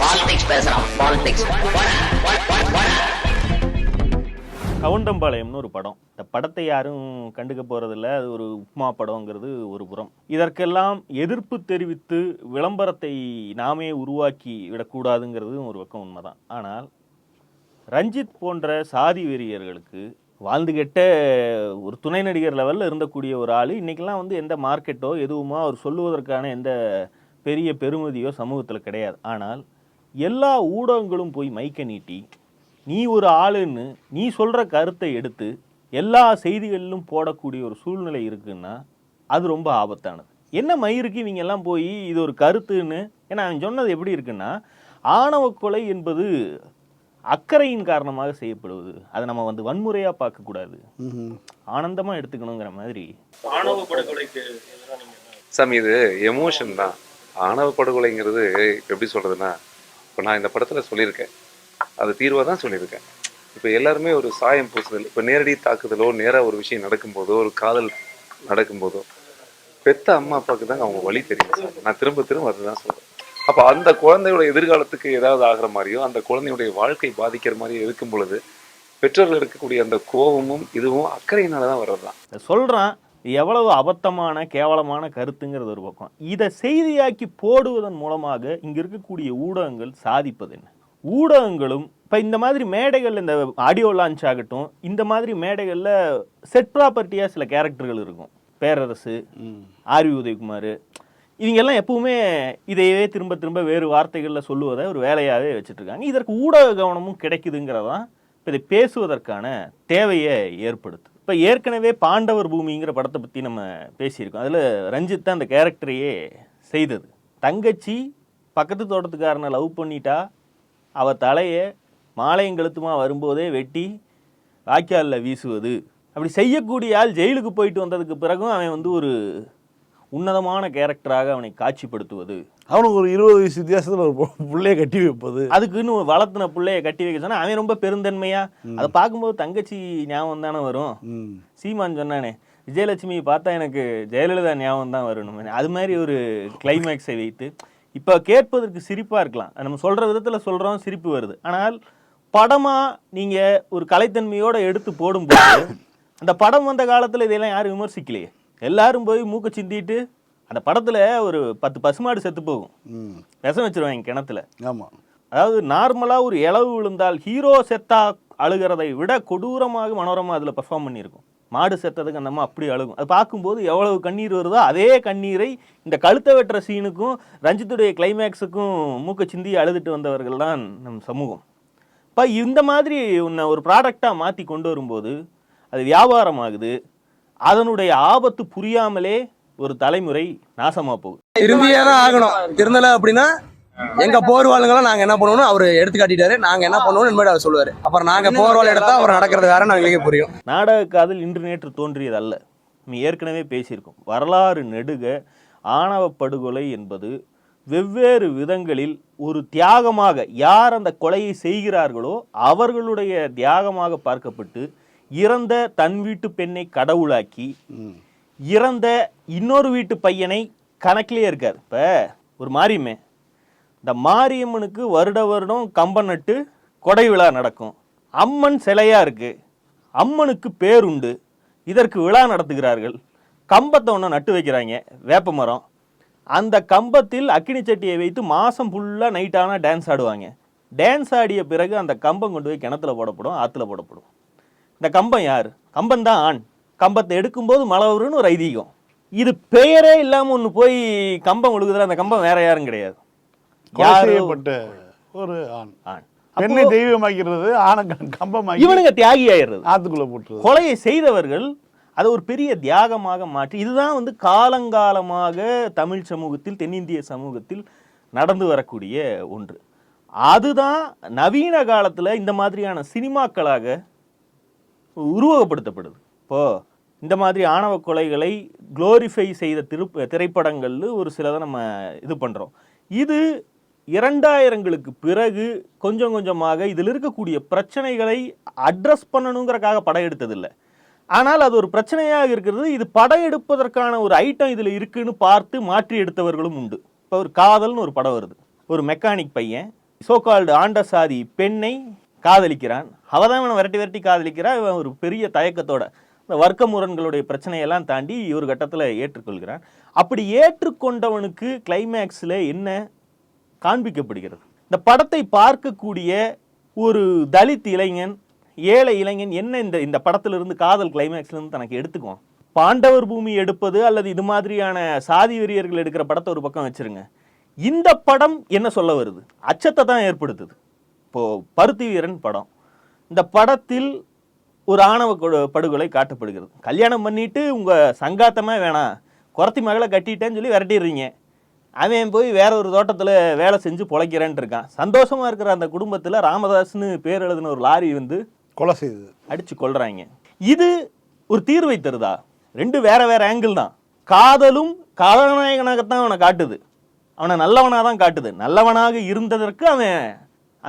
Politics பேசுறான் politics கவுண்டம்பாளையம்னு ஒரு படம். இந்த படத்தை யாரும் கண்டுக்க போறதில்ல. அது ஒரு உப்மா படம்ங்கிறது ஒரு புறம். இதற்கெல்லாம் எதிர்ப்பு தெரிவித்து விளம்பரத்தை நாமே உருவாக்கி விடக்கூடாதுங்கிறதும் ஒரு பக்கம் உண்மைதான். ஆனால் ரஞ்சித் போன்ற சாதி வெறியர்களுக்கு வாழ்ந்து கெட்ட ஒரு துணை நடிகர் லெவலில் இருந்தக்கூடிய ஒரு ஆள் இன்றைக்கெல்லாம் வந்து எந்த மார்க்கெட்டோ எதுவுமோ அவர் சொல்லுவதற்கான எந்த பெரிய பெருமதியோ சமூகத்தில் கிடையாது. ஆனால் எல்லா ஊடகங்களும் போய் மைக்க நீட்டி நீ ஒரு ஆளுன்னு நீ சொல்கிற கருத்தை எடுத்து எல்லா செய்திகளிலும் போடக்கூடிய ஒரு சூழ்நிலை இருக்குன்னா அது ரொம்ப ஆபத்தானது. என்ன மயிருக்கு இவங்க எல்லாம் போய் இது ஒரு கருத்துன்னு ஏன்னா அவன் சொன்னது எப்படி இருக்குன்னா ஆணவ கொலை என்பது அக்கறையின் காரணமாக செய்யப்படுவது. அதை நம்ம வந்து வன்முறையாக பார்க்கக்கூடாது. ஆனந்தமாக எடுத்துக்கணுங்கிற மாதிரி. ஆணவ படுகொலைக்கு சாமி இது எமோஷன் தான். ஆணவ படுகொலைங்கிறது எப்படி சொல்றதுன்னா இப்போ நான் இந்த படத்துல சொல்லியிருக்கேன். அது தீர்வாக தான் சொல்லியிருக்கேன். இப்போ எல்லாருமே ஒரு சாயம் பூசுதல் இப்போ நேரடி தாக்குதலோ நேராக ஒரு விஷயம் நடக்கும்போதோ ஒரு காதல் நடக்கும்போதோ பெத்த அம்மா அப்பாவுக்கு தான் அவங்க வழி தெரியும் சார் நான் திரும்ப திரும்ப அதுதான் சொல்றேன். அப்போ அந்த குழந்தையோட எதிர்காலத்துக்கு ஏதாவது ஆகிற மாதிரியோ அந்த குழந்தையுடைய வாழ்க்கை பாதிக்கிற மாதிரியோ இருக்கும் பொழுது பெற்றோர்கள் இருக்கக்கூடிய அந்த கோபமும் இதுவும் அக்கறையினால தான் வர்றது தான் சொல்கிறேன் எவ்வளவு அபத்தமான கேவலமான கருத்துங்கிறது ஒரு பக்கம். இதை செய்தியாக்கி போடுவதன் மூலமாக இங்கே இருக்கக்கூடிய ஊடகங்கள் சாதிப்பது என்ன? ஊடகங்களும் இப்போ இந்த மாதிரி மேடைகள் இந்த ஆடியோ லான்ச் ஆகட்டும் இந்த மாதிரி மேடைகளில் செட் ப்ராப்பர்ட்டியாக சில கேரக்டர்கள் இருக்கும். பேரரசு ஆர்வி உதயகுமார். இவங்கெல்லாம் எப்பவுமே இதையவே திரும்ப திரும்ப வேறு வார்த்தைகளில் சொல்லுவதை ஒரு வேலையாகவே வச்சுட்டு இருக்காங்க இதற்கு ஊடக கவனமும் கிடைக்குதுங்கிறதான் இப்போ இதை பேசுவதற்கான தேவையை ஏற்படுத்து இப்போ ஏற்கனவே பாண்டவர் பூமிங்கிற படத்தை பற்றி நம்ம பேசியிருக்கோம். அதில் ரஞ்சித் தான் அந்த கேரக்டரையே செய்தது. தங்கச்சி பக்கத்து தோட்டத்துக்காரனை லவ் பண்ணிட்டா அவள் தலையை மாலையும் கழுத்துமாக வரும்போதே வெட்டி வாய்க்காலில் வீசுவது. அப்படி செய்யக்கூடிய ஆள் ஜெயிலுக்கு போயிட்டு வந்ததுக்கு பிறகும் அவன் வந்து ஒரு உன்னதமான கேரக்டராக அவனை காட்சிப்படுத்துவது. அவனுக்கு ஒரு இருபது வயசு வித்தியாசத்தில் ஒரு புள்ளைய கட்டி வைப்பது. அதுக்குன்னு வளர்த்துன பிள்ளைய கட்டி வைக்க சொன்னா அவன் ரொம்ப பெருந்தன்மையா? அதை பார்க்கும்போது தங்கச்சி ஞாபகம் தானே வரும். சீமான் சொன்னானே விஜயலட்சுமி பார்த்தா எனக்கு ஜெயலலிதா ஞாபகம் தான் வரணும் அது மாதிரி ஒரு கிளைமேக்ஸை வைத்து இப்போ கேட்பதற்கு சிரிப்பாக இருக்கலாம். நம்ம சொல்கிற விதத்தில் சொல்கிறோம் சிரிப்பு வருது. ஆனால் படமாக நீங்கள் ஒரு கலைத்தன்மையோடு எடுத்து போடும்போது அந்த படம் வந்த காலத்தில் இதெல்லாம் யாரும் விமர்சிக்கலையே. எல்லாரும் போய் மூக்க சிந்திட்டு அந்த படத்தில் ஒரு பத்து பசுமாடு செத்து போகும். விஷம் வச்சிருவாங்க கிணத்துல. ஆமாம் அதாவது நார்மலாக ஒரு இளவு விழுந்தால் ஹீரோ செத்தா அழுகிறதை விட கொடூரமாக மனோரமா அதில் பெர்ஃபார்ம் பண்ணியிருக்கும். மாடு செத்ததுக்கு அந்த அம்மா அப்படி அழுகும். அது பார்க்கும்போது எவ்வளவு கண்ணீர் வருதோ அதே கண்ணீரை இந்த கழுத்தை வெட்டுற சீனுக்கும் ரஞ்சித்துடைய கிளைமேக்ஸுக்கும் மூக்க சிந்தி அழுதுட்டு வந்தவர்கள் தான் நம் சமூகம். இப்போ இந்த மாதிரி உன்னை ஒரு ப்ராடக்டாக மாற்றி கொண்டு வரும்போது அது வியாபாரமாகுது. அதனுடைய ஆபத்து புரியாமலே ஒரு தலைமுறை நாசமாக போகுது. திரும்பியே தான் ஆகணும். திருந்தல அப்படின்னா எங்க போர்வாளுங்களாம் நாங்க என்ன பண்ணுவோம்னு அவர் எடுத்து காட்டிட்டாரு. நாங்க என்ன பண்ணுவோம்னு இனிமேல் அவர் சொல்லுவாரு. அப்புறம் நாங்க போர்வாள் எடுத்தா அவர் நடக்கிறது வேற எங்களுக்கே புரியும். நாடக காதல் இன்று நேற்று தோன்றியது அல்ல ஏற்கனவே பேசியிருக்கோம். வரலாறு நெடுக ஆணவ படுகொலை என்பது வெவ்வேறு விதங்களில் ஒரு தியாகமாக யார் அந்த கொலையை செய்கிறார்களோ அவர்களுடைய தியாகமாக பார்க்கப்பட்டு இறந்த தன் வீட்டு பெண்ணை கடவுளாக்கி இறந்த இன்னொரு வீட்டு பையனை கணக்கிலே இருக்கார். இப்போ ஒரு மாரியம்மே இந்த மாரியம்மனுக்கு வருட வருடம் கம்பம் நட்டு கொடை விழா நடக்கும். அம்மன் சிலையாக இருக்குது அம்மனுக்கு பேருண்டு. இதற்கு விழா நடத்துகிறார்கள். கம்பத்தை ஒன்று நட்டு வைக்கிறாங்க வேப்ப மரம். அந்த கம்பத்தில் அக்கினி சட்டியை வைத்து மாதம் ஃபுல்லாக நைட்டான டான்ஸ் ஆடுவாங்க. டான்ஸ் ஆடிய பிறகு அந்த கம்பம் கொண்டு போய் கிணத்துல போடப்படும் ஆற்றுல போடப்படும். இந்த கம்பம் யார்? கம்பம் தான் ஆண். கம்பத்தை எடுக்கும்போது மழை வரும்னு ஒரு ஐதீகம். இது பெயரே இல்லாமல் ஒன்று போய் கம்பம் ஒழுகுதுல அந்த கம்பம் வேற யாரும் கிடையாது. செய்யப்பட்ட ஒரு ஆண். ஆண். பெண்ணை தெய்வமாக்கிறது ஆணை க- கம்பமாக்கி இவனுங்க தியாகி ஆயிடுறது ஆத்துக்குள்ள போட்டுறது. கொலையை செய்தவர்கள் அதை ஒரு பெரிய தியாகமாக மாற்றி இதுதான் வந்து காலங்காலமாக தமிழ் சமூகத்தில் தென்னிந்திய சமூகத்தில் நடந்து வரக்கூடிய ஒன்று. அதுதான் நவீன காலத்தில் இந்த மாதிரியான சினிமாக்களாக உருவகப்படுத்தப்படுது. இப்போ இந்த மாதிரி ஆணவ கொலைகளை குளோரிஃபை செய்த திரு திரைப்படங்களில் ஒரு சிலதை நம்ம இது பண்ணுறோம் இது இரண்டாயிரங்களுக்கு பிறகு கொஞ்சம் கொஞ்சமாக இதில் இருக்கக்கூடிய பிரச்சனைகளை அட்ரஸ் பண்ணணுங்கிறக்காக படம் எடுத்ததில்லை. ஆனால் அது ஒரு பிரச்சனையாக இருக்கிறது. இது படம் எடுப்பதற்கான ஒரு ஐட்டம் இதில் இருக்குன்னு பார்த்து மாற்றி எடுத்தவர்களும் உண்டு. இப்போ ஒரு காதல்னு ஒரு படம் வருது. ஒரு மெக்கானிக் பையன் சோகால்டு ஆண்ட சாதி பெண்ணை காதலிக்கிறான். அவதான் இவனை விரட்டி விரட்டி காதலிக்கிறான் இவன் ஒரு பெரிய தயக்கத்தோட. இந்த வர்க்க முரண்களுடைய பிரச்சனையெல்லாம் தாண்டி ஒரு கட்டத்தில் ஏற்றுக்கொள்கிறான் அப்படி ஏற்றுக்கொண்டவனுக்கு கிளைமேக்ஸில் என்ன காண்பிக்கப்படுகிறது? இந்த படத்தை பார்க்கக்கூடிய ஒரு தலித் இளைஞன் ஏழை இளைஞன் என்ன இந்த இந்த படத்திலிருந்து காதல் கிளைமேக்ஸ்லேருந்து தனக்கு எடுத்துக்குவான்? பாண்டவர் பூமி எடுப்பது அல்லது இது மாதிரியான சாதி வெறியர்கள் எடுக்கிற படத்தை ஒரு பக்கம் வச்சுருங்க. இந்த படம் என்ன சொல்ல வருது? அச்சத்தை தான் ஏற்படுத்துது. இப்போது பருத்தி வீரன் படம். இந்த படத்தில் ஒரு ஆணவ படுகொலை காட்டப்படுகிறது. கல்யாணம் பண்ணிட்டு உங்க சங்காத்தமே வேணாம். குறத்தி மகளை கட்டிட்டேன்னு சொல்லி விரட்டிடுறீங்க. அவன் போய் வேற ஒரு தோட்டத்தில் வேலை செஞ்சு பொழைக்கிறேன்ட்டு இருக்கான். சந்தோஷமா இருக்கிற அந்த குடும்பத்தில் ராமதாஸ்னு பேர் எழுதின ஒரு லாரி வந்து கொலை செய்தது. அடிச்சு கொல்றாங்க. இது ஒரு தீர்வை தருதா? ரெண்டு வேற வேற ஆங்கிள் தான். காதலும் கதாநாயகனாகத்தான் அவனை காட்டுது. அவனை நல்லவனாக தான் காட்டுது. நல்லவனாக இருந்ததற்கு அவன்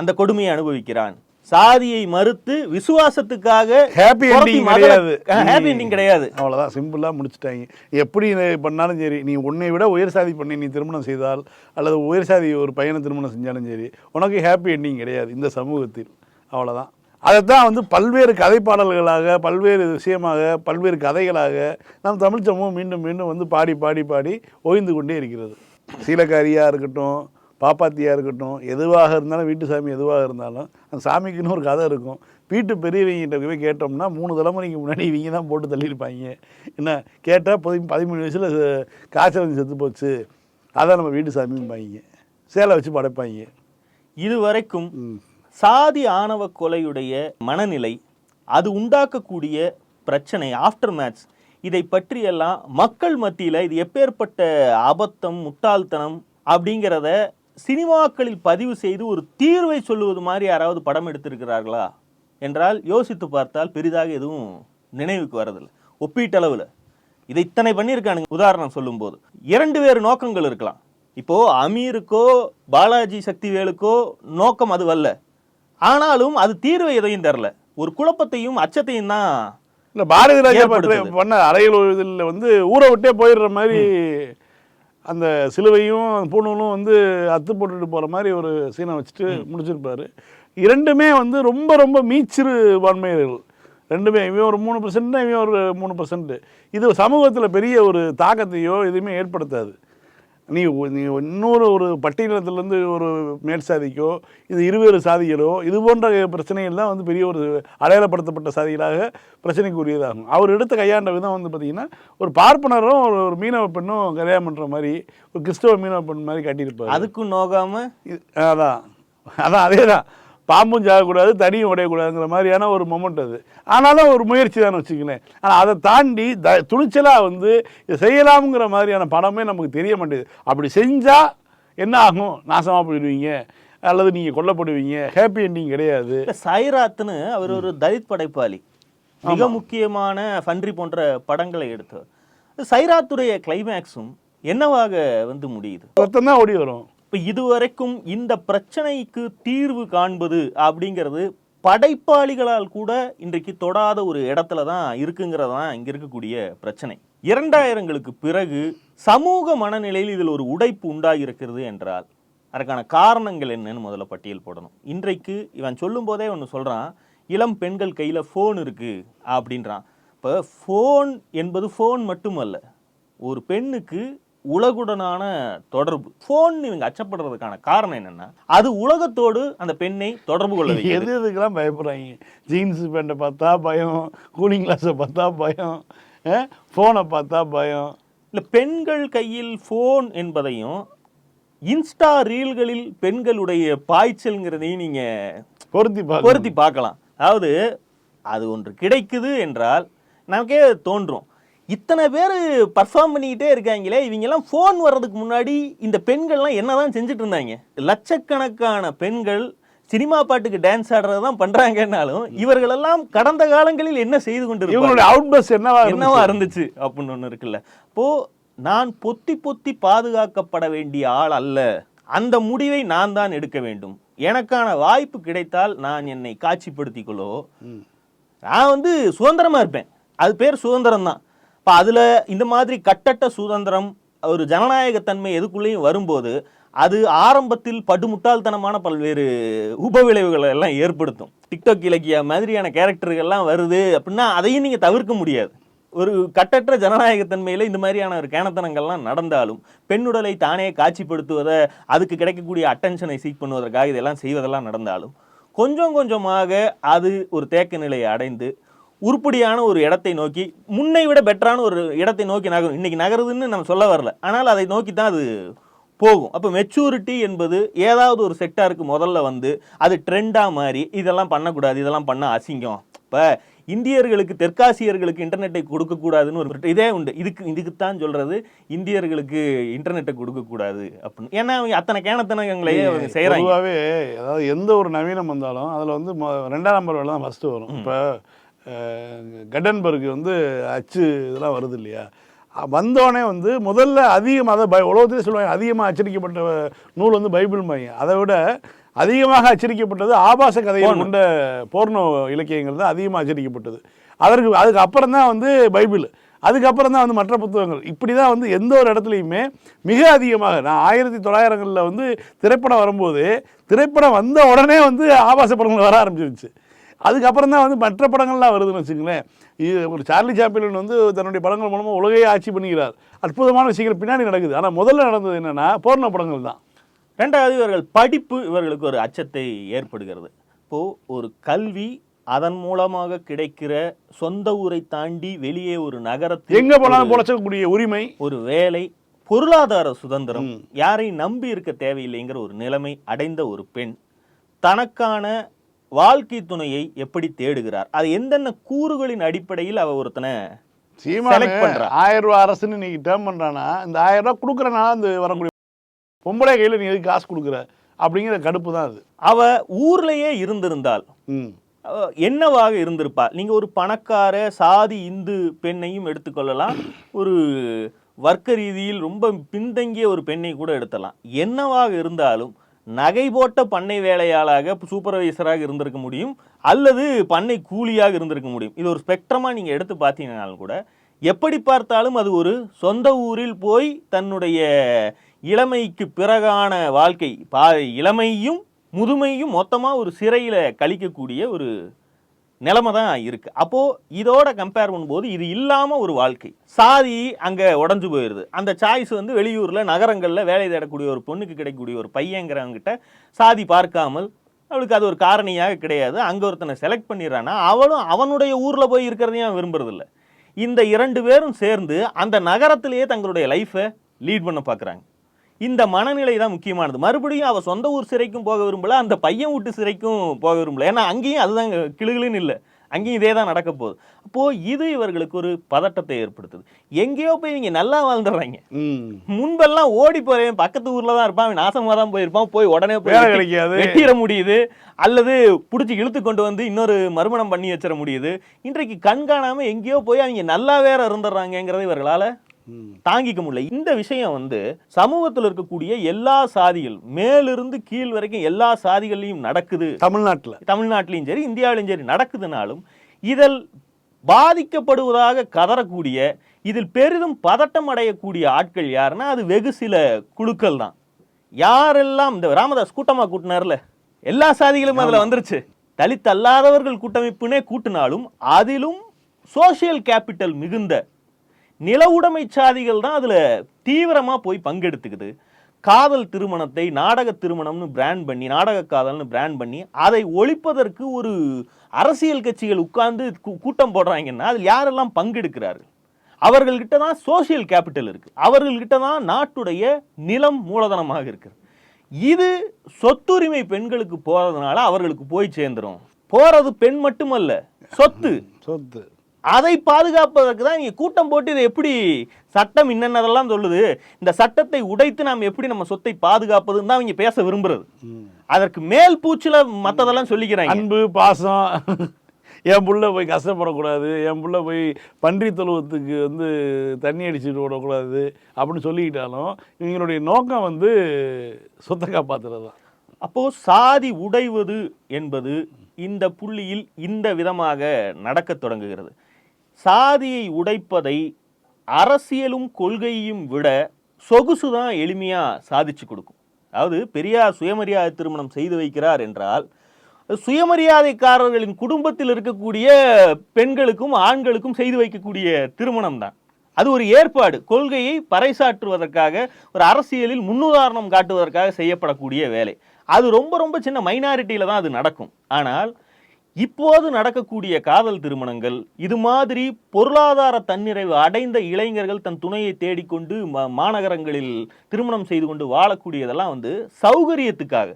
அந்த கொடுமையை அனுபவிக்கிறான். சாதியை மறுத்து விசுவாசத்துக்காக ஹாப்பி எண்டிங் கிடையாது. ஹாப்பி எண்டிங் கிடையாது. அவ்வளோதான் சிம்பிளாக முடிச்சிட்டாங்க. எப்படி பண்ணாலும் சரி நீ உன்னை விட உயர் சாதி பண்ணி நீ திருமணம் செய்தால் அல்லது உயர் சாதி ஒரு பையனை திருமணம் செஞ்சாலும் சரி உனக்கு ஹாப்பி எண்டிங் கிடையாது இந்த சமூகத்தில். அவ்வளோதான் அதைத்தான் வந்து பல்வேறு கதைப்பாடல்களாக பல்வேறு விஷயமாக பல்வேறு கதைகளாக நம் தமிழ் சமூகம் மீண்டும் மீண்டும் வந்து பாடி பாடி பாடி ஓய்ந்து கொண்டே இருக்கிறது. சீலக்காரியாக இருக்கட்டும் பாப்பாத்தியாக இருக்கட்டும் எதுவாக இருந்தாலும் வீட்டு சாமி எதுவாக இருந்தாலும் அந்த சாமிக்குன்னு ஒரு கதை இருக்கும். வீட்டு பெரியவங்கிட்ட போய் கேட்டோம்னா மூணு தலைமுறைக்கு முன்னாடி இவங்க தான் போட்டு தள்ளியிருப்பாங்க. என்ன கேட்டால் பதி பதிமூணு வயசில் காய்ச்சல் வந்து செத்து போச்சு. அதான் நம்ம வீட்டு சாமிம்பாங்க. சேலை வச்சு படைப்பாங்க. இதுவரைக்கும் சாதி ஆணவ கொலையுடைய மனநிலை அது உண்டாக்கக்கூடிய பிரச்சனை ஆஃப்டர் மேட்ச் இதை பற்றியெல்லாம் மக்கள் மத்தியில் இது எப்பேற்பட்ட அபத்தம் முட்டாள்தனம் அப்படிங்கிறத சினிமாக்களில் பதிவு செய்து ஒரு தீர்வை சொல்லுவது மாதிரி யாராவது படம் எடுத்திருக்கிறார்களா என்றால் யோசித்து பார்த்தால் பெரிதாக எதுவும் நினைவுக்கு வரதில்லை. ஒப்பீட்டளவில். இதை இத்தனை பண்ணியிருக்கானுங்க. உதாரணம் சொல்லும்போது. இரண்டு வேறு நோக்கங்கள் இருக்கலாம். இப்போ அமீருக்கோ பாலாஜி சக்திவேலுக்கோ நோக்கம் அதுவல்ல ஆனாலும் அது தீர்வை எதையும் தரல. ஒரு குழப்பத்தையும் அச்சத்தையும் தான் இல்லை பாரதி ராஜா. பண்ண அறையில் வந்து ஊரை விட்டே போயிடுற மாதிரி அந்த சிலுவையும் பூணூலும் வந்து அத்து போட்டுட்டு போகிற மாதிரி ஒரு சீனை வச்சுட்டு முடிச்சிருப்பாரு. இரண்டுமே வந்து ரொம்ப ரொம்ப மீச்சிறு வன்மையர்கள். ரெண்டுமே இவன் ஒரு மூணு பர்சன்ட் இவன் ஒரு மூணு பர்சன்ட் இது சமூகத்தில் பெரிய ஒரு தாக்கத்தையோ எதுவுமே ஏற்படுத்தாது. நீ நீ இன்னொரு ஒரு பட்டியலத்திலேருந்து ஒரு மேல் சாதிக்கோ இது இருவேறு சாதிகளோ இது போன்ற பிரச்சனைகள் தான் வந்து பெரிய ஒரு அடையாளப்படுத்தப்பட்ட சாதிகளாக பிரச்சனைக்குரியதாகும். அவர் எடுத்த கையாண்ட விதம் வந்து பார்த்திங்கன்னா ஒரு பார்ப்பனரும் ஒரு ஒரு மீனவ பெண்ணும் கல்யாணம் பண்ணுற மாதிரி ஒரு கிறிஸ்தவ மீனவ பெண் மாதிரி காட்டியிருப்பார். அதுக்கும் நோகாம? இது அதான். அதான் அதே தான் பாம்பும் சாகக்கூடாது தனியும் உடையக்கூடாதுங்கிற மாதிரியான ஒரு மொமெண்ட் அது. ஆனாலும் ஒரு முயற்சி தான் வச்சுக்கலேன் ஆனால் அதை தாண்டி த துணிச்சலாக வந்து செய்யலாம்ங்கிற மாதிரியான படமே நமக்கு தெரிய மாட்டேங்குது. அப்படி செஞ்சால் என்ன ஆகும்? நாசமாக போயிடுவீங்க. அல்லது நீங்கள் கொல்லப்படுவீங்க. ஹாப்பி எண்டிங் கிடையாது. சைராத்னு அவர் ஒரு தலித் படைப்பாளி. மிக முக்கியமான ஃபன்றி போன்ற படங்களை எடுத்தவர். சைராத்துடைய கிளைமேக்ஸும் என்னவாக வந்து முடியுது? ரத்தம் தான் ஓடி வரும். இப்போ இதுவரைக்கும் இந்த பிரச்சனைக்கு தீர்வு காண்பது அப்படிங்கிறது படைப்பாளிகளால் கூட இன்றைக்கு தொடாத ஒரு இடத்துல தான் இருக்குங்கிறது தான் இங்கே இருக்கக்கூடிய பிரச்சனை. இரண்டாயிரங்களுக்கு பிறகு சமூக மனநிலையில் இதில் ஒரு உடைப்பு உண்டாகி இருக்கிறது என்றால் அதற்கான காரணங்கள் என்னன்னு முதல்ல பட்டியல் போடணும். இன்றைக்கு இவன் சொல்லும் போதே ஒன்று சொல்கிறான் இளம் பெண்கள் கையில் ஃபோன் இருக்குது அப்படின்றான். இப்போ ஃபோன் என்பது ஃபோன் மட்டுமல்ல ஒரு பெண்ணுக்கு உலகுடனான தொடர்பு. ஃபோன் இவங்க அச்சப்படுறதுக்கான காரணம் என்னன்னா அது உலகத்தோடு அந்த பெண்ணை தொடர்பு கொள்ள எது எதுக்கெல்லாம் பயப்படுறாங்க? ஜீன்ஸ் பேண்ட்டை பார்த்தா பயம் கூலிங் கிளாஸை பார்த்தா பயம் ஃபோனை பார்த்தா பயம். இல்ல பெண்கள் கையில் ஃபோன் என்பதையும் இன்ஸ்டா ரீல்களில் பெண்களுடைய பாய்ச்சல்ங்கிறதையும் நீங்க பொருத்தி பொருத்தி பார்க்கலாம். அதாவது அது ஒன்று கிடைக்குது என்றால் நமக்கே தோன்றும். இத்தனை பேர் பர்ஃபார்ம் பண்ணிக்கிட்டே இருக்காங்களே இவங்கெல்லாம் ஃபோன் வர்றதுக்கு முன்னாடி இந்த பெண்கள்லாம் என்னதான் செஞ்சுட்டு இருந்தாங்க? லட்சக்கணக்கான பெண்கள் சினிமா பாட்டுக்கு டான்ஸ் ஆடுறது தான் பண்றாங்கன்னாலும் இவர்களெல்லாம் கடந்த காலங்களில் என்ன செய்து கொண்டு இவங்களுடைய அவுட் பஸ் என்னவா என்னவா இருந்துச்சு? அப்படின்னு ஒண்ணு இருக்குல்ல. அப்போ நான் பொத்தி பொத்தி பாதுகாக்கப்பட வேண்டிய ஆள் அல்ல. அந்த முடிவை நான் தான் எடுக்க வேண்டும். எனக்கான வாய்ப்பு கிடைத்தால் நான் என்னை காட்சிப்படுத்திக் கொள்ளோ நான் வந்து சுதந்திரமா இருப்பேன். அது பேர் சுதந்திரம் தான் இப்போ அதில் இந்த மாதிரி கட்டட்ட சுதந்திரம் ஒரு ஜனநாயகத்தன்மை எதுக்குள்ளேயும் வரும்போது அது ஆரம்பத்தில் படுமுட்டாள்தனமான பல்வேறு உபவிளைவுகளை எல்லாம் ஏற்படுத்தும். டிக்டாக் இலக்கிய மாதிரியான கேரக்டர்கள்லாம் வருது அப்படின்னா அதையும் நீங்கள் தவிர்க்க முடியாது. ஒரு கட்டற்ற ஜனநாயகத்தன்மையில் இந்த மாதிரியான ஒரு கேனத்தனங்கள்லாம் நடந்தாலும் பெண்ணுடலை தானே காட்சிப்படுத்துவதை அதுக்கு கிடைக்கக்கூடிய அட்டென்ஷனை சீக் பண்ணுவதற்காக இதெல்லாம் செய்வதெல்லாம் நடந்தாலும் கொஞ்சம் கொஞ்சமாக அது ஒரு தேக்க நிலையை அடைந்து உருப்படியான ஒரு இடத்தை நோக்கி முன்னை விட பெட்டரான ஒரு இடத்தை நோக்கி நகரும். இன்னைக்கு நகருதுன்னு நம்ம சொல்ல வரல. ஆனால் அதை நோக்கி தான் அது போகும். அப்போ மெச்சூரிட்டி என்பது ஏதாவது ஒரு செக்டாருக்கு முதல்ல வந்து அது ட்ரெண்டாக மாறி இதெல்லாம் பண்ணக்கூடாது இதெல்லாம் பண்ண அசிங்கம். இப்போ இந்தியர்களுக்கு தெற்காசியர்களுக்கு இன்டர்நெட்டை கொடுக்கக்கூடாதுன்னு ஒரு இதே உண்டு. இதுக்கு இதுக்குத்தான் சொல்றது இந்தியர்களுக்கு இன்டர்நெட்டை கொடுக்கக்கூடாது அப்படின்னு. ஏன்னா அவங்க அத்தனை கேணத்தனங்களையே அவங்க செய்கிறாங்க அதாவது எந்த ஒரு நவீனம் வந்தாலும் அதில் வந்து ரெண்டாம் நம்பர் தான் ஃபஸ்ட்டு வரும். இப்போ கடன்பர்க் வந்து அச்சு இதெல்லாம் வருது இல்லையா? வந்தோடனே வந்து முதல்ல அதிகமாக அதை பை உலகத்திலே சொல்லுவாங்க அதிகமாக அச்சடிக்கப்பட்ட நூல் வந்து பைபிள் மைய அதை விட அதிகமாக அச்சடிக்கப்பட்டது ஆபாச கதைகள் போர்னோ. கொண்ட போர்னோ இலக்கியங்கள் தான் அதிகமாக அச்சடிக்கப்பட்டது. அதற்கு அதுக்கு அப்புறம் தான் வந்து பைபிள். அதுக்கப்புறம் தான் வந்து மற்ற புத்தகங்கள். இப்படி தான் வந்து எந்த ஒரு இடத்துலையுமே மிக அதிகமாக நான் ஆயிரத்தி தொள்ளாயிரங்களில் வந்து திரைப்படம் வரும்போது திரைப்படம் வந்த உடனே வந்து ஆபாச படங்கள் வர ஆரம்பிச்சிருச்சு. அதுக்கப்புறம் தான் வந்து மற்ற படங்கள்லாம் வருதுன்னு வச்சுங்களேன் இது ஒரு சார்லி சாப்பிளின் வந்து தன்னுடைய படங்கள் மூலமாக உலகையே ஆட்சி பண்ணுகிறார் அற்புதமான விஷயங்கள் பின்னாடி நடக்குது. ஆனால் முதல்ல நடந்தது என்னன்னா போர்ண படங்கள் தான். ரெண்டாவது இவர்கள் படிப்பு இவர்களுக்கு ஒரு அச்சத்தை ஏற்படுகிறது. இப்போ ஒரு கல்வி அதன் மூலமாக கிடைக்கிற சொந்த ஊரை தாண்டி வெளியே ஒரு நகரத்தில் எங்க போனாலும் பொழைச்சக்கூடிய உரிமை. ஒரு வேலை பொருளாதார சுதந்திரம். யாரையும் நம்பி இருக்க தேவையில்லைங்கிற ஒரு நிலைமை அடைந்த ஒரு பெண் தனக்கான வாழ்க்கை துணையை எப்படி தேடுகிறார்? அது எந்தெந்த கூறுகளின் அடிப்படையில் அவ ஒருத்தனை. ஆயிரம் ரூபா அரசுன்னு நீ டேர்ம் பண்றானா இந்த ஆயிரம் ரூபா கொடுக்குறனால அந்த வரக்கூடிய பொம்பளை கையில் நீ எதுக்கு காசு கொடுக்குற? அப்படிங்கிற கடுப்பு தான் அது. அவ ஊர்லயே இருந்திருந்தால் என்னவாக இருந்திருப்பா? நீங்க ஒரு பணக்கார சாதி இந்து பெண்ணையும் எடுத்துக்கொள்ளலாம். ஒரு வர்க்க ரீதியில் ரொம்ப பின்தங்கிய ஒரு பெண்ணை கூட எடுத்தலாம் என்னவாக இருந்தாலும் நகை போட்ட பண்ணை வேலையாளாக சூப்பர்வைசராக இருந்திருக்க முடியும் அல்லது பண்ணை கூலியாக இருந்திருக்க முடியும். இது ஒரு ஸ்பெக்ட்ரமாக நீங்கள் எடுத்து பார்த்தீங்கன்னாலும் கூட எப்படி பார்த்தாலும் அது ஒரு சொந்த ஊரில் போய் தன்னுடைய இளமைக்கு பிறகான வாழ்க்கை பா இளமையும் முதுமையும் மொத்தமாக ஒரு சிறையில் கழிக்கக்கூடிய ஒரு நிலைமை தான் இருக்குது அப்போது இதோட கம்பேர் பண்ணும்போது இது இல்லாமல் ஒரு வாழ்க்கை. சாதி அங்கே உடஞ்சு போயிடுது அந்த சாய்ஸ் வந்து வெளியூரில் நகரங்களில் வேலை தேடக்கூடிய ஒரு பொண்ணுக்கு கிடைக்கக்கூடிய ஒரு பையங்கிறவங்கிட்ட சாதி பார்க்காமல் அவளுக்கு அது ஒரு காரணியாக கிடையாது. அங்கே ஒருத்தனை செலக்ட் பண்ணிடுறான்னா அவளும் அவனுடைய ஊரில் போய் இருக்கிறதையும் அவன் விரும்புறதில்ல. இந்த இரண்டு பேரும் சேர்ந்து அந்த நகரத்திலேயே தங்களுடைய லைஃபை லீட் பண்ண பார்க்குறாங்க இந்த மனநிலை தான் முக்கியமானது. மறுபடியும் அவ சொந்த ஊர் சிறைக்கும் போக விரும்பல அந்த பையன் வீட்டு சிறைக்கும் போக விரும்பல. ஏன்னா அங்கேயும் அதுதான் கிளுகிளுன்னு இல்லை. அங்கேயும் இதே தான் நடக்க போகுது. அப்போ இது இவர்களுக்கு ஒரு பதட்டத்தை ஏற்படுத்துது. எங்கேயோ போய் இவங்க நல்லா வாழ்ந்துடுறாங்க. ம். முன்பெல்லாம் ஓடி போறேன் பக்கத்து ஊர்ல தான் இருப்பான். அவன் நாசமா தான் போயிருப்பான். போய் உடனே போய் கிடைக்காது. வெட்டிட முடியுது. அல்லது பிடிச்சி இழுத்து கொண்டு வந்து இன்னொரு மறுமணம் பண்ணி வச்சிட முடியுது. இன்றைக்கு கண் காணாம எங்கேயோ போய் அவங்க நல்லா வேற இருந்துடுறாங்கிறத இவர்களால தாங்கிக்க முடியல. இந்த விஷயம் வந்து சமூகத்தில் இருக்கக்கூடிய எல்லா சாதிகள் மேலிருந்து கீழ் வரைக்கும் எல்லா சாதிகள்லையும் நடக்குது. தமிழ்நாட்டில். தமிழ்நாட்டிலையும் சரி இந்தியாவிலையும் சரி நடக்குதுனாலும் இதில் பாதிக்கப்படுவதாக கதறக்கூடிய இதில் பெரிதும் பதட்டம் அடையக்கூடிய ஆட்கள் யாருன்னா அது வெகு சில குழுக்கள் தான். யாரெல்லாம் இந்த ராமதாஸ் கூட்டமா கூட்டினார்ல? எல்லா சாதிகளும் அதுல வந்துருச்சு. தலித் அல்லாதவர்கள் கூட்டமைப்புனே கூட்டினாலும் அதிலும் சோஷியல் கேபிட்டல் மிகுந்த நில உடைமை சாதிகள் தான் அதில் தீவிரமாக போய் பங்கெடுத்துக்குது. காதல் திருமணத்தை நாடக திருமணம்னு பிராண்ட் பண்ணி நாடக காதல்னு பிராண்ட் பண்ணி அதை ஒழிப்பதற்கு ஒரு அரசியல் கட்சிகள் உட்கார்ந்து கூட்டம் போடுறாங்கன்னா அதில் யாரெல்லாம் பங்கெடுக்கிறார்கள்? அவர்கள்கிட்ட தான் சோஷியல் கேபிட்டல் இருக்குது அவர்கள்கிட்ட தான் நாட்டுடைய நிலம் மூலதனமாக இருக்குது இது சொத்துரிமை பெண்களுக்கு போகிறதுனால அவர்களுக்கு போய் சேர்ந்துரும். போகிறது பெண் மட்டுமல்ல சொத்து. சொத்து. அதை பாதுகாப்பதற்கு தான் நீங்க கூட்டம் போட்டு இதை எப்படி சட்டம் என்னென்னதெல்லாம் சொல்லுது? இந்த சட்டத்தை உடைத்து நாம் எப்படி நம்ம சொத்தை பாதுகாப்பதுன்னு தான் அவங்க பேச விரும்புறது. அதற்கு மேல் பூச்சுல மத்ததெல்லாம் சொல்லிக்கிறாங்க. அன்பு பாசம். என் புள்ள போய் கஷ்டப்படக்கூடாது. என் புள்ள போய் பன்றி தொழுவத்துக்கு வந்து தண்ணி அடிச்சுட்டு விடக்கூடாது அப்படின்னு சொல்லிக்கிட்டாலும் இவங்களுடைய நோக்கம் வந்து சொத்தை காப்பாத்துறது தான். அப்போ சாதி உடைவது என்பது இந்த புள்ளியில் இந்த விதமாக நடக்கத் தொடங்குகிறது. சாதியை உடைப்பதை அரசியலும் கொள்கையும் விட சொகுசு தான் எளிமையாக சாதிச்சு கொடுக்கும். அதாவது பெரியார் சுயமரியாதை திருமணம் செய்து வைக்கிறார் என்றால் சுயமரியாதைக்காரர்களின் குடும்பத்தில் இருக்கக்கூடிய பெண்களுக்கும் ஆண்களுக்கும் செய்து வைக்கக்கூடிய திருமணம் தான். அது ஒரு ஏற்பாடு. கொள்கையை பறைசாற்றுவதற்காக ஒரு அரசியலில் முன்னுதாரணம் காட்டுவதற்காக செய்யப்படக்கூடிய வேலை. அது ரொம்ப ரொம்ப சின்ன மைனாரிட்டியில தான் அது நடக்கும். ஆனால் இப்போது நடக்கக்கூடிய காதல் திருமணங்கள் இது மாதிரி பொருளாதார தன்னிறைவு அடைந்த இளைஞர்கள் தன் துணையை தேடிக்கொண்டு மாநகரங்களில் திருமணம் செய்து கொண்டு வாழக்கூடியதெல்லாம் வந்து சௌகரியத்துக்காக.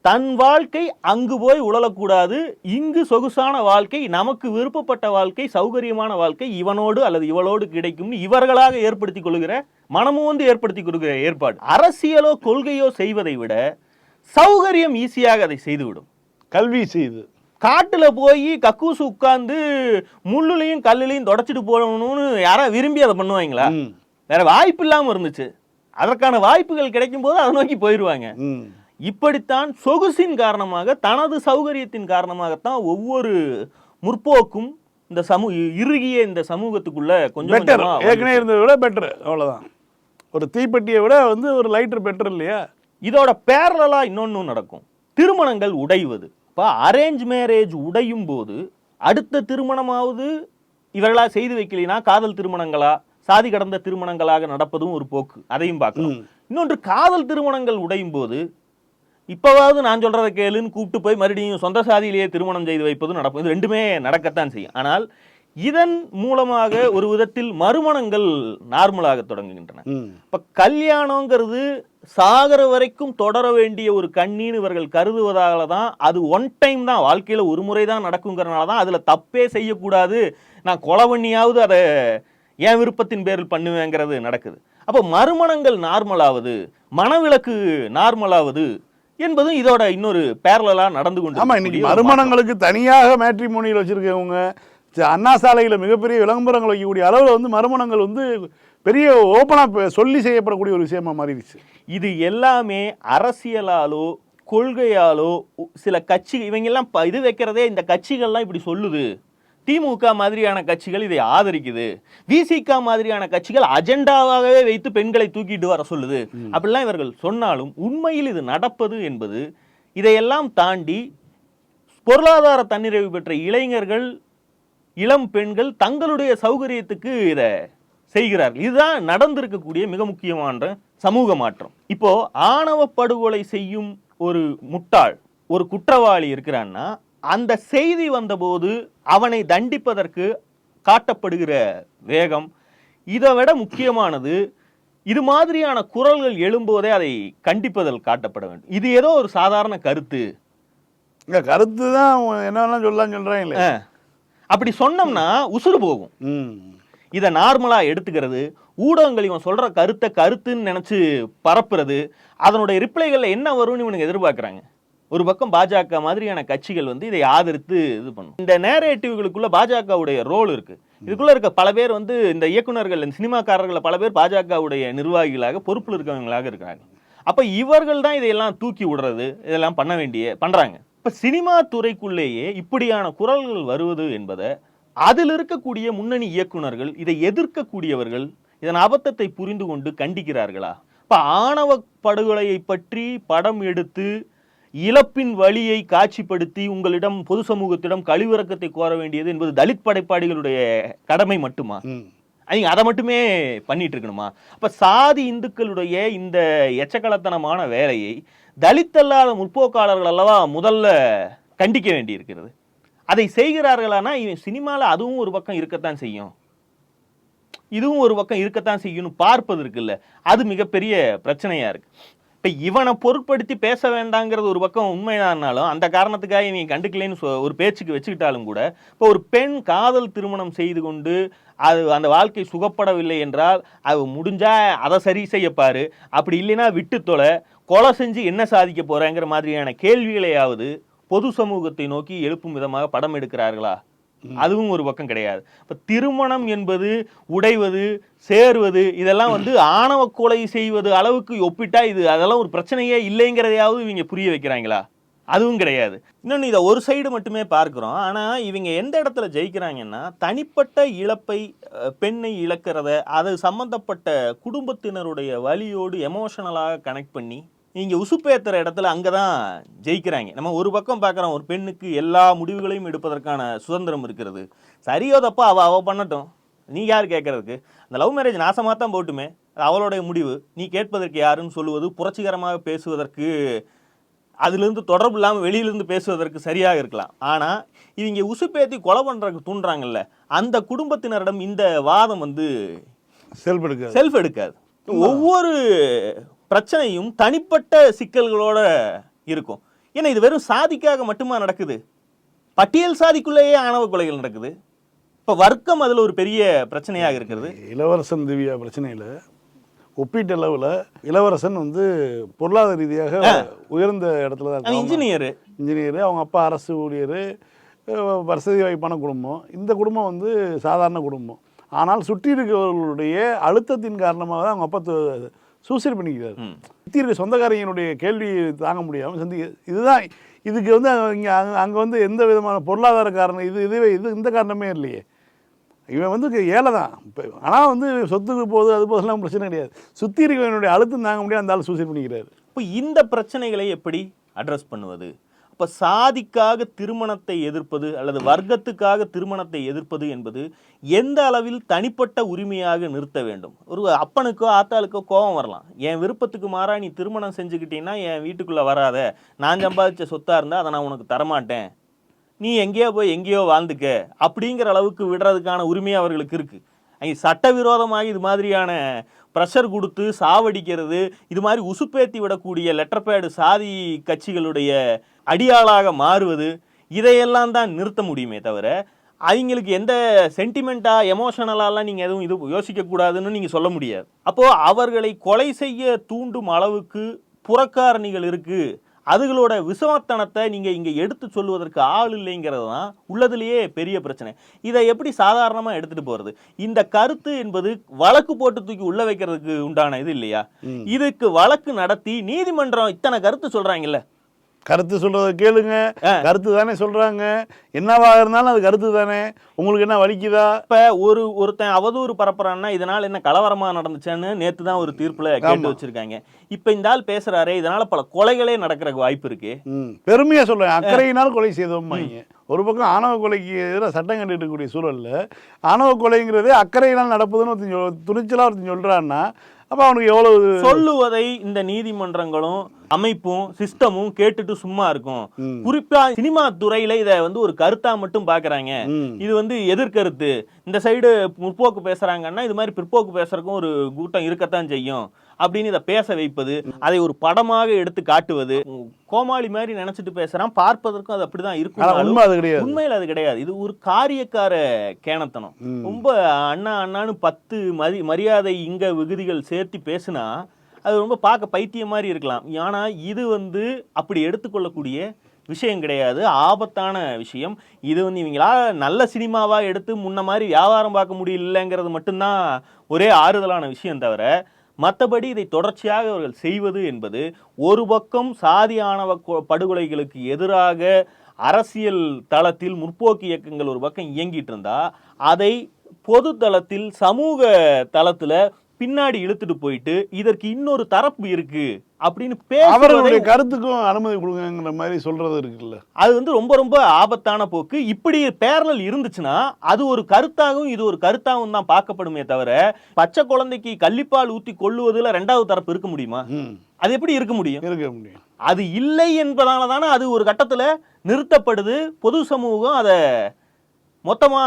தன் வாழ்க்கை அங்கு போய் உழலக்கூடாது. இங்கு சொகுசான வாழ்க்கை நமக்கு விருப்பப்பட்ட வாழ்க்கை சௌகரியமான வாழ்க்கை இவனோடு அல்லது இவளோடு கிடைக்கும்னு இவர்களாக ஏற்படுத்தி கொள்கிற மனமும் வந்து ஏற்படுத்திக் கொள்கிற ஏற்பாடு. அரசியலோ கொள்கையோ செய்வதை விட சௌகரியம் ஈஸியாக அதை செய்துவிடும். கல்வி செய்து. காட்டுல போய் கக்கூசு உட்கார்ந்து முள்ளுலையும் கல்லுலையும் தொடச்சிட்டு போகணும்னு யாரா விரும்பி அதை பண்ணுவாங்களா? வேற வாய்ப்பு இல்லாம இருந்துச்சு. அதற்கான வாய்ப்புகள் கிடைக்கும் போது அதை நோக்கி போயிடுவாங்க. இப்படித்தான் சொகுசின் காரணமாக தனது சௌகரியத்தின் காரணமாகத்தான் ஒவ்வொரு முற்போக்கும் இந்த சமூ இறுகிய இந்த சமூகத்துக்குள்ள கொஞ்சம் பெட்டர் ஏற்கனவே இருந்ததை விட பெட்டர் அவ்வளவுதான். ஒரு தீப்பெட்டியை விட வந்து ஒரு லைட்டர் பெட்டர் இல்லையா? இதோட பேரலா இன்னொன்னும் நடக்கும். திருமணங்கள் உடைவது. இப்போ அரேஞ்ச் மேரேஜ் உடையும் போது அடுத்த திருமணமாவது இவர்களா செய்து வைக்கலைனா காதல் திருமணங்களா? சாதி கடந்த திருமணங்களாக நடப்பதும் ஒரு போக்கு. அதையும் பார்க்கணும். இன்னொன்று காதல் திருமணங்கள் உடையும் போது இப்போவாவது நான் சொல்றதை கேளுன்னு கூப்பிட்டு போய் மறுபடியும் சொந்த சாதியிலேயே திருமணம் செய்து வைப்பதும் நடக்கும். இது ரெண்டுமே நடக்கத்தான் செய்யும். ஆனால் இதன் மூலமாக ஒரு விதத்தில் மறுமணங்கள் நார்மலாக தொடங்குகின்றன. இப்ப கல்யாணங்கிறது சாகர வரைக்கும் தொடர வேண்டிய ஒரு கண்ணீன்னு இவர்கள் கருதுவதால தான் அது ஒன் டைம் தான் வாழ்க்கையில ஒரு முறை தான் நடக்குங்கிறனால தான் அதுல தப்பே செய்யக்கூடாது. நான் கொலை பண்ணியாவது அதை என் விருப்பத்தின் பேரில் பண்ணுவேங்கிறது நடக்குது. அப்போ மறுமணங்கள் நார்மலாவது மனவிலக்கு நார்மலாவது என்பதும் இதோட இன்னொரு பேரலா நடந்து கொண்டு ஆமா இன்னைக்கு மறுமணங்களுக்கு தனியாக மேட்ரிமோனியில் வச்சிருக்கவங்க அண்ணா சாலையில் மிகப்பெரிய விளம்பரங்கள் வைக்கக்கூடிய அளவில் வந்து மறுமணங்கள் வந்து பெரிய ஓப்பனாக சொல்லி செய்யப்படக்கூடிய ஒரு விஷயமா மாறிடுச்சு. இது எல்லாமே அரசியலாலோ கொள்கையாலோ சில கட்சி இவங்க எல்லாம் ப- இது வைக்கிறதே இந்த கட்சிகள்லாம் இப்படி சொல்லுது. திமுக மாதிரியான கட்சிகள் இதை ஆதரிக்குது. விசிக மாதிரியான கட்சிகள் அஜெண்டாவாகவே வைத்து பெண்களை தூக்கிட்டு வர சொல்லுது. அப்படிலாம் இவர்கள் சொன்னாலும் உண்மையில் இது நடப்பது என்பது இதையெல்லாம் தாண்டி பொருளாதார தன்னிறைவு பெற்ற இளைஞர்கள் இளம் பெண்கள் தங்களுடைய சௌகரியத்துக்கு இதை செய்கிறார்கள். இதுதான் நடந்திருக்கக்கூடிய மிக முக்கியமான சமூக மாற்றம். இப்போ ஆணவ படுகொலை செய்யும் ஒரு முட்டாள் ஒரு குற்றவாளி இருக்கிறான்னா அந்த செய்தி வந்தபோது அவனை தண்டிப்பதற்கு காட்டப்படுகிற வேகம் இதை விட முக்கியமானது இது மாதிரியான குரல்கள் எழும்போதே அதை கண்டிப்பதில் காட்டப்பட வேண்டும். இது ஏதோ ஒரு சாதாரண கருத்து. கருத்து தான் என்னெல்லாம் சொல்லலாம் சொல்கிறாங்களே. அப்படி சொன்னோம்னா உசுறு போகும். இதை நார்மலா எடுத்துக்கிறது ஊடகங்கள் இவன் சொல்ற கருத்தை கருத்துன்னு நினைச்சு பரப்புறது அதனுடைய ரிப்ளைகள்ல என்ன வரும்னு இவனுங்க எதிர்பார்க்கறாங்க. ஒரு பக்கம் பாஜக மாதிரியான கட்சிகள் வந்து இதை ஆதரித்து இது பண்ணும். இந்த நேரேட்டிவ்களுக்குள்ள பாஜகவுடைய ரோல் இருக்கு. இதுக்குள்ள இருக்க பல பேர் வந்து இந்த இயக்குனர்கள் இந்த சினிமாக்காரர்கள் பல பேர் பாஜகவுடைய நிர்வாகிகளாக பொறுப்புல இருக்கவங்களாக இருக்கிறாங்க. அப்ப இவர்கள் தான் இதையெல்லாம் தூக்கி விடுறது இதெல்லாம் பண்ண வேண்டிய பண்றாங்க. இப்ப சினிமா துறைக்குள்ளேயே இப்படியான குரல்கள் வருவது என்பதை அதில் இருக்கக்கூடிய முன்னணி இயக்குனர்கள் இதை எதிர்க்கக்கூடியவர்கள் இதன் அபத்தத்தை புரிந்து கொண்டு கண்டிக்கிறார்களா? இப்ப ஆணவ படுகொலையை பற்றி படம் எடுத்து இழப்பின் வழியை காட்சிப்படுத்தி உங்களிடம் பொது சமூகத்திடம் கழிவிறக்கத்தை கோர வேண்டியது என்பது தலித் படைப்பாளிகளுடைய கடமை மட்டுமா? அவங்க அதை மட்டுமே பண்ணிட்டு இருக்கணுமா? அப்ப சாதி இந்துக்களுடைய இந்த எச்சக்கலத்தனமான வேலையை தலித் அல்லாத முற்போக்காளர்கள் அல்லவா முதல்ல கண்டிக்க வேண்டி இருக்கிறது அதை செய்கிறார்களானா இவன் சினிமாவில் அதுவும் ஒரு பக்கம் இருக்கத்தான் செய்யும். இதுவும் ஒரு பக்கம் இருக்கத்தான் செய்யணும் பார்ப்பது இருக்குல்ல அது மிகப்பெரிய பிரச்சனையாக இருக்கு. இப்போ இவனை பொருட்படுத்தி பேச வேண்டாங்கிறது ஒரு பக்கம் உண்மைதானாலும் அந்த காரணத்துக்காக இவங்க கண்டுக்கலைன்னு சொ- ஒரு பேச்சுக்கு வச்சுக்கிட்டாலும் கூட இப்போ ஒரு பெண் காதல் திருமணம் செய்து கொண்டு அது அந்த வாழ்க்கை சுகப்படவில்லை என்றால் அது முடிஞ்சால் அதை சரி செய்யப்பார். அப்படி இல்லைன்னா விட்டு தொலை. கொலை செஞ்சு என்ன சாதிக்க போறேங்கிற மாதிரியான கேள்விகளையாவது பொது சமூகத்தை நோக்கி எழுப்பும் விதமாக படம் எடுக்கிறார்களா? அதுவும் ஒரு பக்கம் கிடையாது. இப்ப திருமணம் என்பது உடைவது சேருவது இதெல்லாம் வந்து ஆணவ கொலை செய்வது அளவுக்கு ஒப்பிட்டா இது அதெல்லாம் ஒரு பிரச்சனையே இல்லைங்கிறதையாவது இவங்க புரிய வைக்கிறாங்களா? அதுவும் கிடையாது. இன்னொன்று இதை ஒரு சைடு மட்டுமே பார்க்கிறோம். ஆனா இவங்க எந்த இடத்துல ஜெயிக்கிறாங்கன்னா தனிப்பட்ட இழப்பை பெண்ணை இழக்கிறத அது சம்பந்தப்பட்ட குடும்பத்தினருடைய வலியோடு எமோஷனலாக கனெக்ட் பண்ணி இங்க உசுப்பேத்துற இடத்துல அங்கதான் ஜெயிக்கிறாங்க. நம்ம ஒரு பக்கம் பார்க்குறோம் ஒரு பெண்ணுக்கு எல்லா முடிவுகளையும் எடுப்பதற்கான சுதந்திரம் இருக்கிறது. சரியோ தப்பா அவ அவ பண்ணட்டும். நீ யார் கேட்கறதுக்கு அந்த லவ் மேரேஜ் நாசமாக தான் போட்டுமே. அது அவளுடைய முடிவு. நீ கேட்பதற்கு யாருன்னு சொல்லுவது புரட்சிகரமாக பேசுவதற்கு அதிலிருந்து தொடர்பு இல்லாமல் வெளியிலிருந்து பேசுவதற்கு சரியாக இருக்கலாம். ஆனால் இவங்க உசுப்பேத்தி கொலை பண்ணுறதுக்கு தூண்டுறாங்கல்ல அந்த குடும்பத்தினரிடம் இந்த வாதம் வந்து செல்ஃப் எடுக்காது செல்ஃப் எடுக்காது ஒவ்வொரு பிரச்சனையும் தனிப்பட்ட சிக்கல்களோட இருக்கும். ஏன்னா இது வெறும் சாதிக்காக மட்டுமா நடக்குது? பட்டியல் சாதிக்குள்ளேயே ஆணவ கொலைகள் நடக்குது. இப்போ வர்க்கம் அதில் ஒரு பெரிய பிரச்சனையாக இருக்கிறது. இளவரசன் திவ்யா பிரச்சனையில் ஒப்பீட்டளவில் இளவரசன் வந்து பொருளாதார ரீதியாக உயர்ந்த இடத்துல தான். இன்ஜினியர் இன்ஜினியர் அவங்க அப்பா அரசு ஊழியர் வசதி வாய்ப்பான குடும்பம். இந்த குடும்பம் வந்து சாதாரண குடும்பம். ஆனால் சுற்றி இருக்கிறவர்களுடைய அழுத்தத்தின் காரணமாக தான் அவங்க அப்பா சூசைட் பண்ணிக்கிறார். சுற்றி இருக்க சொந்தக்காரங்களுடைய கேள்வி தாங்க முடியாமல் சந்தி இதுதான் இதுக்கு வந்து இங்கே அங்கே அங்கே வந்து எந்த விதமான பொருளாதார காரணம் இது இதுவே இது இந்த காரணமே இல்லையே. இவன் வந்து ஏழை தான். இப்போ ஆனால் வந்து சொத்துக்கு போகுது அது போதெல்லாம் பிரச்சனை கிடையாது. சுற்றி இருக்கிறவனுடைய அழுத்தம் தாங்க முடியாது அந்த ஆள் சூசைட் பண்ணிக்கிறாரு. இப்போ இந்த பிரச்சனைகளை எப்படி அட்ரஸ் பண்ணுவது? அப்போ சாதிக்காக திருமணத்தை எதிர்ப்பது அல்லது வர்க்கத்துக்காக திருமணத்தை எதிர்ப்பது என்பது எந்த அளவில் தனிப்பட்ட உரிமையாக நிறுத்த வேண்டும்? ஒரு அப்பனுக்கோ ஆத்தாளுக்கோ கோபம் வரலாம். என் விருப்பத்துக்கு மாறா நீ திருமணம் செஞ்சுக்கிட்டீங்கன்னா என் வீட்டுக்குள்ளே வராத. நான் சம்பாதிச்ச சொத்தாக இருந்தால் அதை நான் உனக்கு தரமாட்டேன். நீ எங்கேயோ போய் எங்கேயோ வாழ்ந்துக்க. அப்படிங்கிற அளவுக்கு விடுறதுக்கான உரிமை அவர்களுக்கு இருக்குது அங்கே சட்டவிரோதமாக இது மாதிரியான ப்ரெஷர் கொடுத்து சாவடிக்கிறது இது மாதிரி உசுப்பேத்தி விடக்கூடிய லெட்டர் பேடு சாதி கட்சிகளுடைய அடியாளாக மாறுவது இதையெல்லாம் தான் நிறுத்த முடியுமே தவிர அவங்களுக்கு எந்த சென்டிமெண்ட்டாக எமோஷனலாலாம் நீங்கள் எதுவும் இது யோசிக்கக்கூடாதுன்னு நீங்கள் சொல்ல முடியாது. அப்போது அவர்களை கொலை செய்ய தூண்டும் அளவுக்கு புறக்காரணிகள் இருக்குது அதுகளோட விஷமத்தனத்தை நீங்கள் இங்கே எடுத்து சொல்லுவதற்கு ஆள் இல்லைங்கிறது தான் உள்ளதுலேயே பெரிய பிரச்சனை. இதை எப்படி சாதாரணமாக எடுத்துகிட்டு போகிறது இந்த கருத்து என்பது வழக்கு போட்டு தூக்கி உள்ள வைக்கிறதுக்கு உண்டான இது இல்லையா? இதுக்கு வழக்கு நடத்தி நீதிமன்றம் இத்தனை கருத்து சொல்கிறாங்கல்ல கருத்து சொல்றத கேளுங்க. கருத்து தானே சொல்றாங்க. என்னவா இருந்தாலும் அது கருத்து தானே. உங்களுக்கு என்ன வலிக்குதா? இப்ப ஒரு ஒருத்தன் அவதூறு பரப்புறான்னா இதனால என்ன கலவரமா நடந்துச்சுன்னு நேத்து தான் ஒரு தீர்ப்புல கேட்டு வச்சிருக்காங்க. இப்ப இந்த ஆள் பேசுறாரே இதனால பல கொலைகளே நடக்கிறதுக்கு வாய்ப்பு இருக்கு. பெருமையா சொல்றேன். அக்கறையினால் கொலை செய்தோம்பாங்க ஒரு பக்கம் ஆணவ கொலைக்கு எதிராக சட்டம் கண்டுட்டு இருக்கக்கூடிய சூழல்ல ஆணவ கொலைங்கிறதே அக்கறையினால் நடப்புதுன்னு ஒருத்தன் சொல்- துணிச்சலா ஒருத்தன் சொல்றான்னா அப்ப அவனுக்கு எவ்வளவு சொல்லுவதை இந்த நீதிமன்றங்களும் அமைப்பும் சிஸ்டமும் கேட்டுட்டு சும்மா இருக்கும். குறிப்பா சினிமா துறையில இத வந்து ஒரு கருத்தா மட்டும் பாக்குறாங்க. இது வந்து எதிர்கருத்து. இந்த சைடு முற்போக்கு பேசுறாங்கன்னா இது மாதிரி பிற்போக்கு பேசுறதுக்கும் ஒரு கூட்டம் இருக்கத்தான் செய்யும். அப்படின்னு இதை பேச வைப்பது அதை ஒரு படமாக எடுத்து காட்டுவது. கோமாளி மாதிரி நினைச்சிட்டு பேசுறான் பார்ப்பதற்கும் அது அப்படிதான் இருக்கும் அது கிடையாது. உண்மையில் அது கிடையாது. இது ஒரு காரியக்கார கேணத்தனம். ரொம்ப அண்ணா அண்ணான்னு பத்து மரி மரியாதை இங்க விகுதிகள் சேர்த்து பேசுனா அது ரொம்ப பார்க்க பைத்தியம் மாதிரி இருக்கலாம். ஆனால் இது வந்து அப்படி எடுத்துக்கொள்ளக்கூடிய விஷயம் கிடையாது. ஆபத்தான விஷயம். இது வந்து இவங்களா நல்ல சினிமாவாக எடுத்து முன்ன மாதிரி வியாபாரம் பார்க்க முடியலங்கிறது மட்டும்தான் ஒரே ஆறுதலான விஷயம் தவிர மற்றபடி இதை தொடர்ச்சியாக அவர்கள் செய்வது என்பது ஒரு பக்கம் சாதி ஆணவ கொ- படுகொலைகளுக்கு எதிராக அரசியல் தளத்தில் முற்போக்கு இயக்கங்கள் ஒரு பக்கம் இயங்கிட்டு இருந்தால் அதை பொது தளத்தில் சமூக தளத்தில் பின்னாடி இழுத்துட்டு போயிட்டு இதற்கு இன்னொரு தரப்பு இருக்கு அப்படின்னு அவர்களுடைய கருத்துக்கும் அனுமதி கொடுங்கிற மாதிரி சொல்றது இருக்குல்ல. அது வந்து ரொம்ப ரொம்ப ஆபத்தான போக்கு. இப்படி பேரலல் இருந்துச்சுன்னா அது ஒரு கருத்தாகவும் இது ஒரு கருத்தாகவும் தான் பார்க்கப்படுமே தவிர பச்சை குழந்தைக்கு கள்ளிப்பால் ஊத்தி கொள்ளுவதுல ரெண்டாவது தரப்பு இருக்க முடியுமா? அது எப்படி இருக்க முடியும்? இருக்க முடியும். அது இல்லை என்பதால தானே அது ஒரு கட்டத்துல நிறுத்தப்படுது. பொது சமூகம் அதை மொத்தமா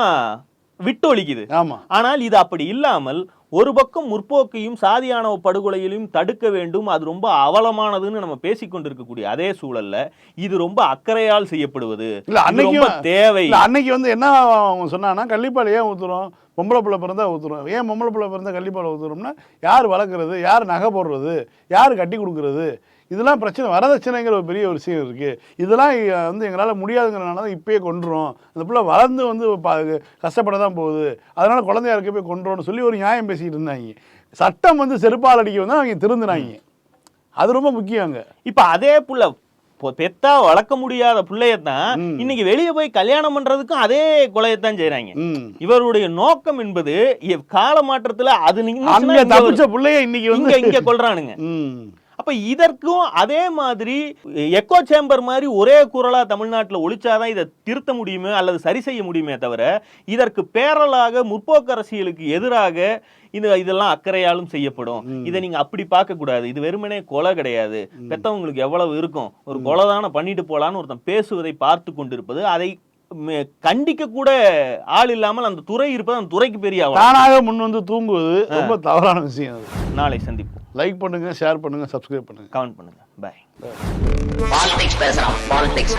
விட்டொழிக்குது. ஆமா. ஆனால் இது அப்படி இல்லாமல் ஒரு பக்கம் முற்போக்கையும் சாதியானவ படுகொலையிலும் தடுக்க வேண்டும் அது ரொம்ப அவலமானதுன்னு நம்ம பேசிக்கொண்டிருக்கக்கூடிய அதே சூழல்ல இது ரொம்ப அக்கறையால் செய்யப்படுவது. இல்ல அன்னைக்கு தேவை. அன்னைக்கு வந்து என்ன அவங்க சொன்னான்னா கள்ளிப்பால் ஏன் ஊத்துறோம்? பொம்பளை பிள்ளை பிறந்தா ஊத்துறோம். ஏன் பொம்பளை பிள்ளை பிறந்தா கள்ளிப்பால் ஊத்துறோம்னா யார் வளர்க்குறது? யார் நகை போடுறது? யார் கட்டி கொடுக்குறது? இதெல்லாம் பிரச்சனை வரதட்சணைங்கிற ஒரு பெரிய ஒரு விஷயம் இருக்கு. இதெல்லாம் வந்து எங்களால் முடியாதுங்கிறனால தான் இப்பயே கொண்டுறோம் அந்த பிள்ளை வளர்ந்து வந்து பா- கஷ்டப்பட தான் போகுது. அதனால குழந்தையா இருக்க போய் கொண்டுறோம்னு சொல்லி ஒரு நியாயம் பேசிக்கிட்டு இருந்தாங்க. சட்டம் வந்து செருப்பால் அடிக்க வந்து அவங்க திருந்துனாங்க. அது ரொம்ப முக்கியம் அங்க. இப்ப அதே புள்ள பெத்தா வளர்க்க முடியாத பிள்ளையத்தான் ம். இன்னைக்கு வெளியே போய் கல்யாணம் பண்றதுக்கும் அதே கொலையத்தான் செய்றாங்க. ம். இவருடைய நோக்கம் என்பது கால மாற்றத்துல அது இங்க தப்பிச்ச பிள்ளைய இன்னைக்கு இங்க வந்து இங்க கொல்றானுங்க. ம். அப்ப இதற்கும் அதே மாதிரி எக்கோ சேம்பர் மாதிரி ஒரே குரலா தமிழ்நாட்டுல ஒழிச்சாதான் இதை திருத்த முடியுமே அல்லது சரி செய்ய முடியுமே தவிர இதற்கு பேரலாக முற்போக்கு அரசியலுக்கு எதிராக இது இதெல்லாம் அக்கறையாலும் செய்யப்படும். இதை நீங்க அப்படி பார்க்க கூடாது. இது வெறுமனே கொலை கிடையாது. பெத்தவங்களுக்கு எவ்வளவு இருக்கும்? ஒரு கொலை தானே பண்ணிட்டு போலான்னு ஒருத்தன் பேசுவதை பார்த்து கொண்டிருப்பது அதை கண்டிக்க கூட ஆள் இல்லாமல் அந்த துறை இருப்பது அந்த துறைக்கு பெரிய. தானாக முன் வந்து தூங்குவது ரொம்ப தவறான விஷயம் அது. நாளை சந்திப்போம். லைக் பண்ணுங்க ஷேர் பண்ணுங்க சப்ஸ்கிரைப் பண்ணுங்க. கமெண்ட் பண்ணுங்க. பாய் பாலிடிக்ஸ் பேசுறான் பாலிடிக்ஸ்